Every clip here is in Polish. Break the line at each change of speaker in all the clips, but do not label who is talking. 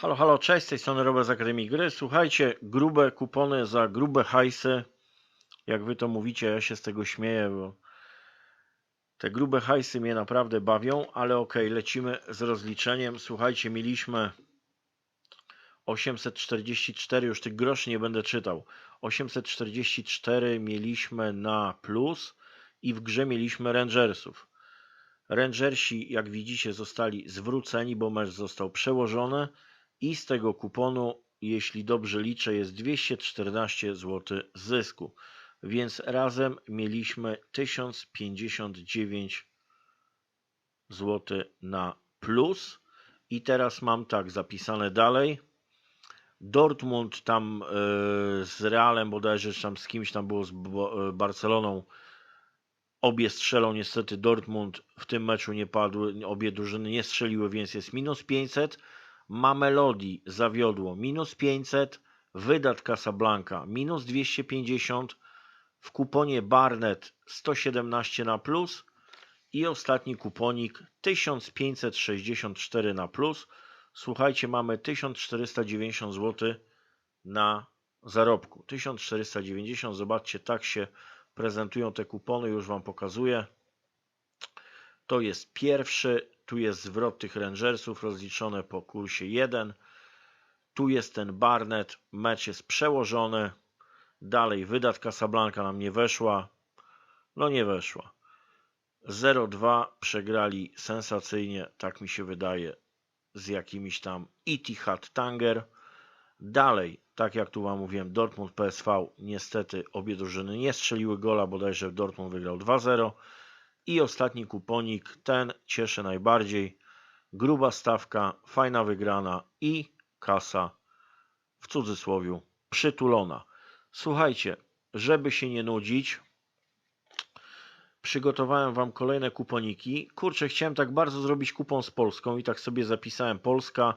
Halo, halo, cześć, z tej strony Robert z Akademii Gry. Słuchajcie, grube kupony za grube hajsy. Jak wy to mówicie, ja się z tego śmieję, bo te grube hajsy mnie naprawdę bawią, ale okej, okay, lecimy z rozliczeniem. Słuchajcie, mieliśmy 844, już tych groszy nie będę czytał. 844 mieliśmy na plus i w grze mieliśmy Rangersów. Rangersi, jak widzicie, zostali zwróceni, bo mecz został przełożony i z tego kuponu, jeśli dobrze liczę, jest 214 zł zysku. Więc razem mieliśmy 1059 zł na plus. I teraz mam tak zapisane dalej. Dortmund tam yy, z Realem bodajże, tam z kimś tam było z Barceloną. Obie strzelą, niestety Dortmund w tym meczu nie padły, obie drużyny nie strzeliły, więc jest minus 500. Mamelodi zawiodło minus 500, wydat Casablanca minus 250, w kuponie Barnet 117 na plus i ostatni kuponik 1564 na plus. Słuchajcie, mamy 1490 zł na zarobku. 1490, zobaczcie, tak się prezentują te kupony, już Wam pokazuję. To jest pierwszy, tu jest zwrot tych Rangersów rozliczone po kursie 1. Tu jest ten Barnet, mecz jest przełożony. Dalej, wydat Casablanca nam nie weszła. No nie weszła. 0-2 przegrali sensacyjnie, tak mi się wydaje, z jakimiś tam Itihad Tanger. Dalej, tak jak tu Wam mówiłem, Dortmund PSV, niestety obie drużyny nie strzeliły gola, bodajże Dortmund wygrał 2-0. I ostatni kuponik, ten cieszy najbardziej. Gruba stawka, fajna wygrana i kasa w cudzysłowie przytulona. Słuchajcie, żeby się nie nudzić, przygotowałem Wam kolejne kuponiki. Kurczę, chciałem tak bardzo zrobić kupon z Polską i tak sobie zapisałem Polska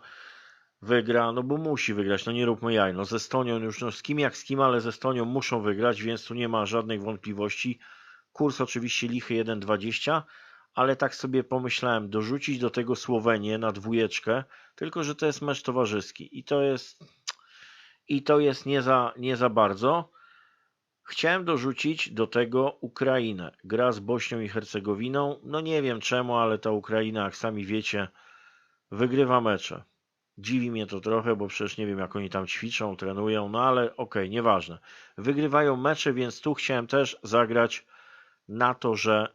wygra, no bo musi wygrać, no nie róbmy jaj, no z Estonią już, no z kim jak z kim, ale z Estonią muszą wygrać, więc tu nie ma żadnych wątpliwości. Kurs oczywiście lichy 1,20, ale tak sobie pomyślałem, dorzucić do tego Słowenię na dwójeczkę, tylko że to jest mecz towarzyski i to jest i to jest nie za, nie za bardzo. Chciałem dorzucić do tego Ukrainę. Gra z Bośnią i Hercegowiną. No nie wiem czemu, ale ta Ukraina, jak sami wiecie, wygrywa mecze. Dziwi mnie to trochę, bo przecież nie wiem, jak oni tam ćwiczą, trenują, no ale okej, okay, nieważne. Wygrywają mecze, więc tu chciałem też zagrać na to, że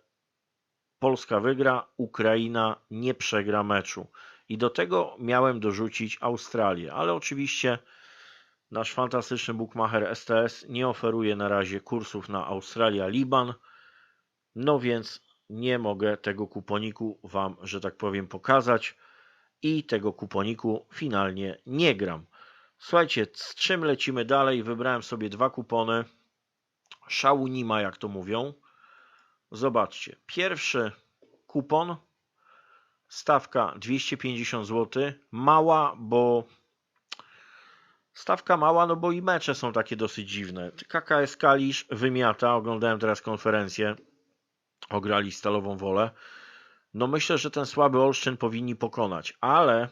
Polska wygra, Ukraina nie przegra meczu. I do tego miałem dorzucić Australię, ale oczywiście nasz fantastyczny bookmacher STS nie oferuje na razie kursów na Australia-Liban, no więc nie mogę tego kuponiku Wam, że tak powiem, pokazać i tego kuponiku finalnie nie gram. Słuchajcie, z czym lecimy dalej? Wybrałem sobie dwa kupony. Szału nie ma, jak to mówią. Zobaczcie, pierwszy kupon, stawka 250 zł, mała, bo stawka mała, no bo i mecze są takie dosyć dziwne. KKS Kalisz wymiata, oglądałem teraz konferencję, ograli Stalową Wolę. No myślę, że ten słaby Olsztyn powinni pokonać, ale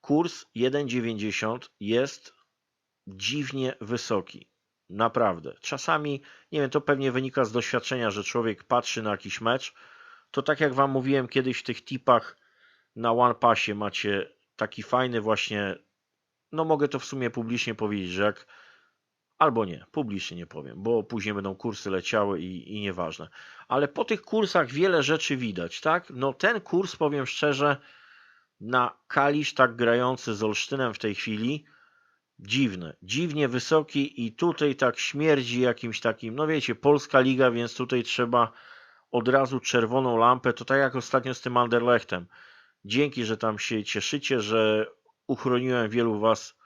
kurs 1,90 jest dziwnie wysoki. Naprawdę. Czasami, nie wiem, to pewnie wynika z doświadczenia, że człowiek patrzy na jakiś mecz. To tak jak Wam mówiłem kiedyś w tych tipach na One Passie macie taki fajny właśnie, no mogę to w sumie publicznie powiedzieć, że jak albo nie, publicznie nie powiem, bo później będą kursy leciały i, i nieważne. Ale po tych kursach wiele rzeczy widać, tak? No ten kurs, powiem szczerze, na Kalisz tak grający z Olsztynem w tej chwili, dziwny, dziwnie wysoki i tutaj tak śmierdzi jakimś takim, no wiecie, polska liga, więc tutaj trzeba od razu czerwoną lampę, to tak jak ostatnio z tym Anderlechtem. Dzięki, że tam się cieszycie, że uchroniłem wielu was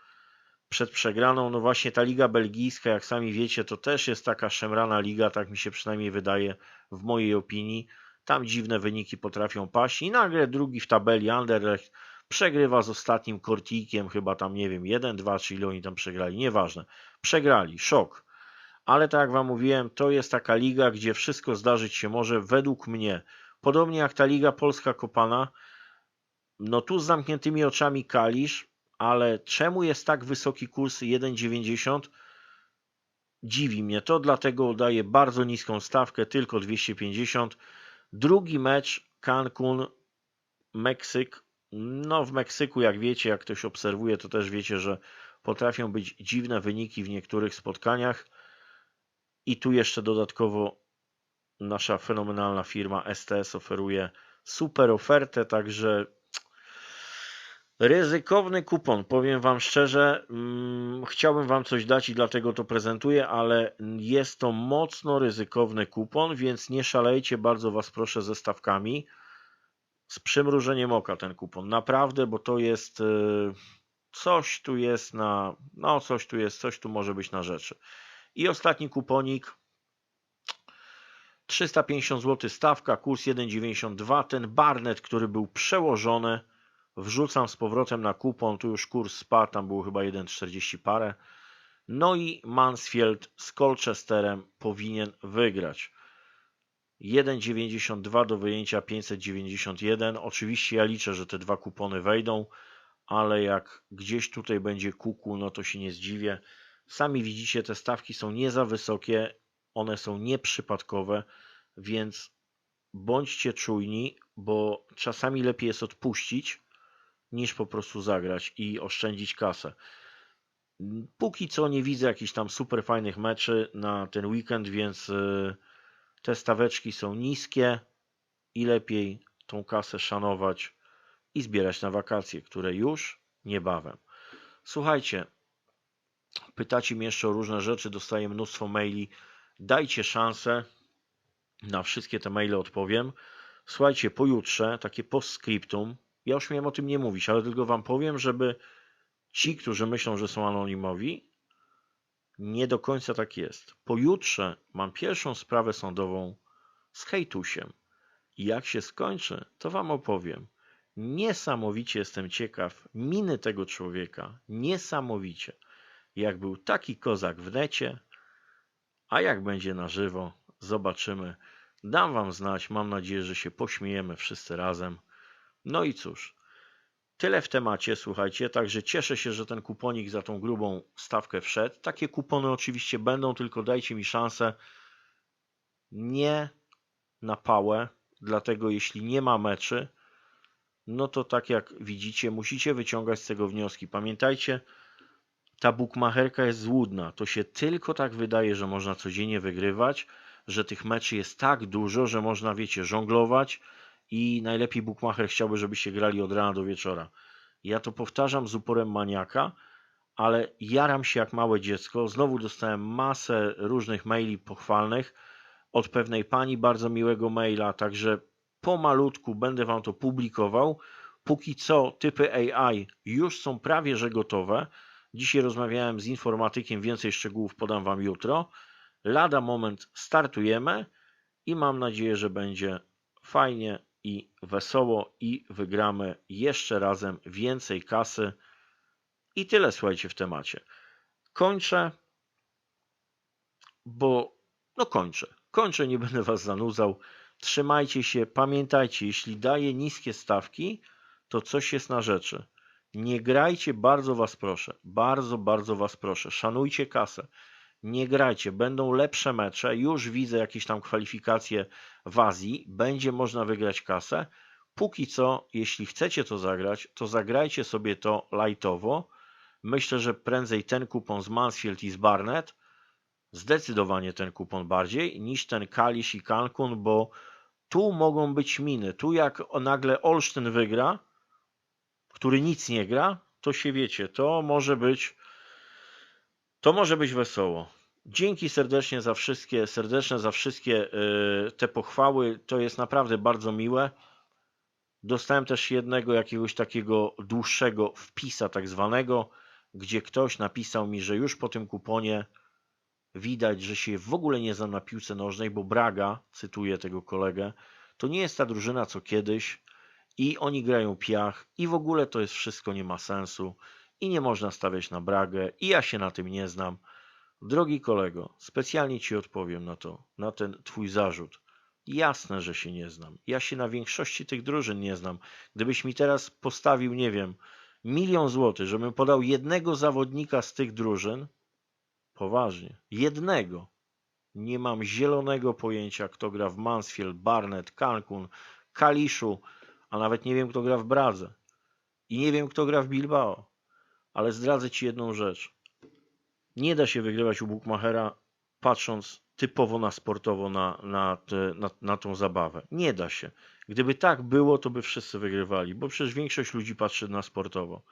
przed przegraną. No właśnie ta liga belgijska, jak sami wiecie, to też jest taka szemrana liga, tak mi się przynajmniej wydaje w mojej opinii. Tam dziwne wyniki potrafią paść i nagle drugi w tabeli Anderlecht Przegrywa z ostatnim Kortikiem, chyba tam, nie wiem, 1-2, czy ile oni tam przegrali, nieważne. Przegrali, szok. Ale tak jak Wam mówiłem, to jest taka liga, gdzie wszystko zdarzyć się może, według mnie. Podobnie jak ta liga polska Kopana, no tu z zamkniętymi oczami Kalisz, ale czemu jest tak wysoki kurs 1,90? Dziwi mnie to, dlatego daję bardzo niską stawkę, tylko 250. Drugi mecz Cancun, Meksyk. No w Meksyku, jak wiecie, jak ktoś obserwuje, to też wiecie, że potrafią być dziwne wyniki w niektórych spotkaniach. I tu jeszcze dodatkowo nasza fenomenalna firma STS oferuje super ofertę, także ryzykowny kupon, powiem Wam szczerze. Mm, chciałbym Wam coś dać i dlatego to prezentuję, ale jest to mocno ryzykowny kupon, więc nie szalejcie, bardzo Was proszę ze stawkami. Z przymrużeniem oka ten kupon, naprawdę, bo to jest y, coś tu jest na, no coś tu jest, coś tu może być na rzeczy. I ostatni kuponik 350 zł stawka, kurs 1,92. Ten Barnet, który był przełożony, wrzucam z powrotem na kupon. Tu już kurs spadł, tam było chyba 1,40 parę. No i Mansfield z Colchesterem powinien wygrać. 1,92 do wyjęcia 591. Oczywiście ja liczę, że te dwa kupony wejdą, ale jak gdzieś tutaj będzie kuku, no to się nie zdziwię. Sami widzicie, te stawki są nie za wysokie one są nieprzypadkowe, więc bądźcie czujni, bo czasami lepiej jest odpuścić, niż po prostu zagrać i oszczędzić kasę. Póki co nie widzę jakichś tam super fajnych meczy na ten weekend, więc y, te staweczki są niskie i lepiej tą kasę szanować i zbierać na wakacje, które już niebawem. Słuchajcie, pytacie mnie jeszcze o różne rzeczy, dostaję mnóstwo maili Dajcie szansę. Na wszystkie te maile odpowiem. Słuchajcie, pojutrze takie postscriptum. Ja już miałem o tym nie mówić, ale tylko Wam powiem, żeby ci, którzy myślą, że są anonimowi, nie do końca tak jest. Pojutrze mam pierwszą sprawę sądową z hejtusiem. I jak się skończy, to Wam opowiem. Niesamowicie jestem ciekaw miny tego człowieka. Niesamowicie. Jak był taki kozak w necie, a jak będzie na żywo, zobaczymy. Dam Wam znać. Mam nadzieję, że się pośmiejemy wszyscy razem. No i cóż, tyle w temacie, słuchajcie. Także cieszę się, że ten kuponik za tą grubą stawkę wszedł. Takie kupony oczywiście będą, tylko dajcie mi szansę. Nie na pałę, dlatego jeśli nie ma meczy, no to tak jak widzicie, musicie wyciągać z tego wnioski. Pamiętajcie, ta bukmacherka jest złudna. To się tylko tak wydaje, że można codziennie wygrywać, że tych meczy jest tak dużo, że można, wiecie, żonglować i najlepiej bukmacher chciałby, żebyście grali od rana do wieczora. Ja to powtarzam z uporem maniaka, ale jaram się jak małe dziecko. Znowu dostałem masę różnych maili pochwalnych od pewnej pani, bardzo miłego maila, także pomalutku będę Wam to publikował. Póki co typy AI już są prawie że gotowe. Dzisiaj rozmawiałem z informatykiem, więcej szczegółów podam Wam jutro. Lada moment startujemy i mam nadzieję, że będzie fajnie i wesoło i wygramy jeszcze razem więcej kasy. I tyle słuchajcie w temacie. Kończę, bo no kończę. Kończę, nie będę Was zanudzał. Trzymajcie się, pamiętajcie, jeśli daję niskie stawki, to coś jest na rzeczy. Nie grajcie, bardzo was proszę. Bardzo, bardzo was proszę. Szanujcie kasę. Nie grajcie, będą lepsze mecze. Już widzę jakieś tam kwalifikacje w Azji. Będzie można wygrać kasę. Póki co, jeśli chcecie to zagrać, to zagrajcie sobie to lightowo. Myślę, że prędzej ten kupon z Mansfield i z Barnet, zdecydowanie ten kupon bardziej, niż ten Kalisz i Cancun, bo tu mogą być miny. Tu jak nagle Olsztyn wygra, który nic nie gra, to się wiecie, to może być to może być wesoło. Dzięki serdecznie za wszystkie, serdeczne za wszystkie y, te pochwały. To jest naprawdę bardzo miłe. Dostałem też jednego jakiegoś takiego dłuższego wpisa, tak zwanego, gdzie ktoś napisał mi, że już po tym kuponie widać, że się w ogóle nie znam na piłce nożnej, bo Braga, cytuję tego kolegę, to nie jest ta drużyna co kiedyś i oni grają piach i w ogóle to jest wszystko nie ma sensu i nie można stawiać na bragę i ja się na tym nie znam. Drogi kolego, specjalnie Ci odpowiem na to, na ten Twój zarzut. Jasne, że się nie znam. Ja się na większości tych drużyn nie znam. Gdybyś mi teraz postawił, nie wiem, milion złotych, żebym podał jednego zawodnika z tych drużyn, poważnie, jednego, nie mam zielonego pojęcia, kto gra w Mansfield, Barnet, Cancun, Kaliszu, a nawet nie wiem, kto gra w Bradze. I nie wiem, kto gra w Bilbao. Ale zdradzę Ci jedną rzecz. Nie da się wygrywać u Bookmachera patrząc typowo na sportowo na, na, te, na, na tą zabawę. Nie da się. Gdyby tak było, to by wszyscy wygrywali, bo przecież większość ludzi patrzy na sportowo.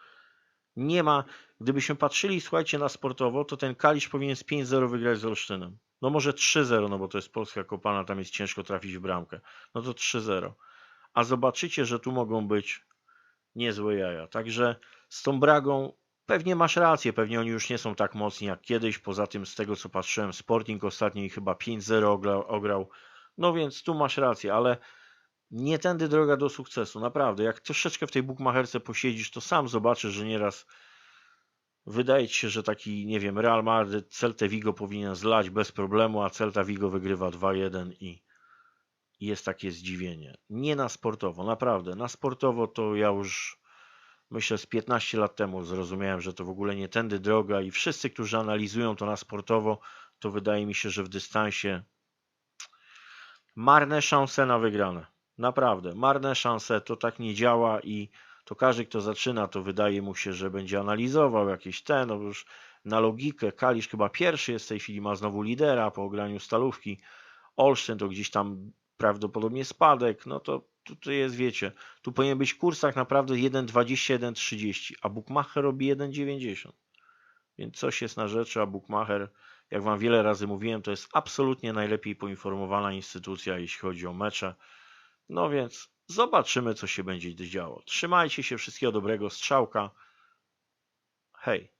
Nie ma, gdybyśmy patrzyli, słuchajcie, na sportowo, to ten Kalisz powinien z 5-0 wygrać z Olsztynem. No może 3-0, no bo to jest Polska Kopalna, tam jest ciężko trafić w bramkę. No to 3-0. A zobaczycie, że tu mogą być niezłe jaja. Także z tą Bragą pewnie masz rację, pewnie oni już nie są tak mocni jak kiedyś. Poza tym, z tego co patrzyłem, Sporting ostatnio ich chyba 5-0 ograł. No więc tu masz rację, ale nie tędy droga do sukcesu. Naprawdę, jak troszeczkę w tej bukmacherce posiedzisz, to sam zobaczysz, że nieraz wydaje ci się, że taki, nie wiem, Real Madrid, Celta Vigo powinien zlać bez problemu, a Celta Vigo wygrywa 2-1 i i jest takie zdziwienie. Nie na sportowo, naprawdę. Na sportowo to ja już myślę z 15 lat temu zrozumiałem, że to w ogóle nie tędy droga i wszyscy, którzy analizują to na sportowo, to wydaje mi się, że w dystansie marne szanse na wygrane. Naprawdę, marne szanse, to tak nie działa i to każdy, kto zaczyna, to wydaje mu się, że będzie analizował jakieś te, no już na logikę. Kalisz chyba pierwszy jest w tej chwili, ma znowu lidera po ograniu stalówki. Olsztyn to gdzieś tam prawdopodobnie spadek, no to tutaj jest, wiecie, tu powinien być kurs tak naprawdę 1,20, 1,30, a Bookmacher robi 1,90. Więc coś jest na rzeczy, a Bookmacher, jak Wam wiele razy mówiłem, to jest absolutnie najlepiej poinformowana instytucja, jeśli chodzi o mecze. No więc zobaczymy, co się będzie działo. Trzymajcie się, wszystkiego dobrego, strzałka. Hej.